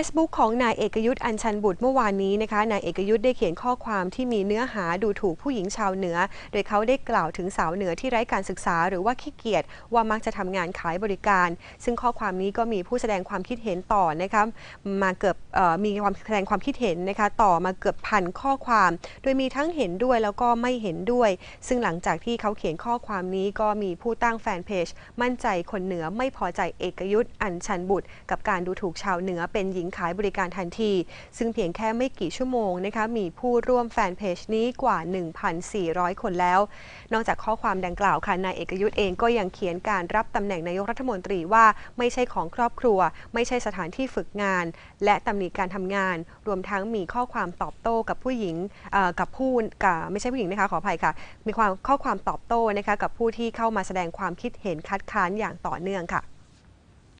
Facebook ของนายเอกยุทธ์อัญชันบุตรเมื่อวานนี้นะคะนายเอกยุทธ์ได้เขียนข้อความที่มีเนื้อหาดูถูกผู้หญิงชาวเหนือ โดยเขาได้กล่าวถึงสาวเหนือที่ไร้การศึกษาหรือว่าขี้เกียจว่ามักจะทำงานขายบริการ ซึ่งข้อความนี้ก็มีผู้แสดงความคิดเห็นต่อนะคะมาเกือบออมีความแสดงความคิดเห็นนะคะต่อมาเกือบพันข้อความ โดยมีทั้งเห็นด้วยแล้วก็ไม่เห็นด้วย ซึ่งหลังจากที่เขาเขียนข้อความนี้ก็มีผู้ตั้งแฟนเพจมั่นใจคนเหนือไม่พอใจเอกยุทธ์อัญชันบุตร กับการดูถูกชาวเหนือเป็นหญิงขายบริการทันที ซึ่งเพียงแค่ไม่กี่ชั่วโมงนะคะมีผู้ร่วมแฟนเพจนี้กว่า 1,400 คนแล้ว นอกจากข้อความดังกล่าวค่ะนายเอกยุทธ์เองก็ยังเขียนการรับตำแหน่งนายกรัฐมนตรีว่าไม่ใช่ของครอบครัว ไม่ใช่สถานที่ฝึกงาน และตำหนิการทำงาน รวมทั้งมีข้อความตอบโต้กับผู้หญิงกับผู้กับไม่ใช่ผู้หญิงนะคะขออภัยค่ะ มีความข้อความตอบโต้นะคะกับผู้ที่เข้ามาแสดงความคิดเห็นคัดค้านอย่างต่อเนื่องค่ะ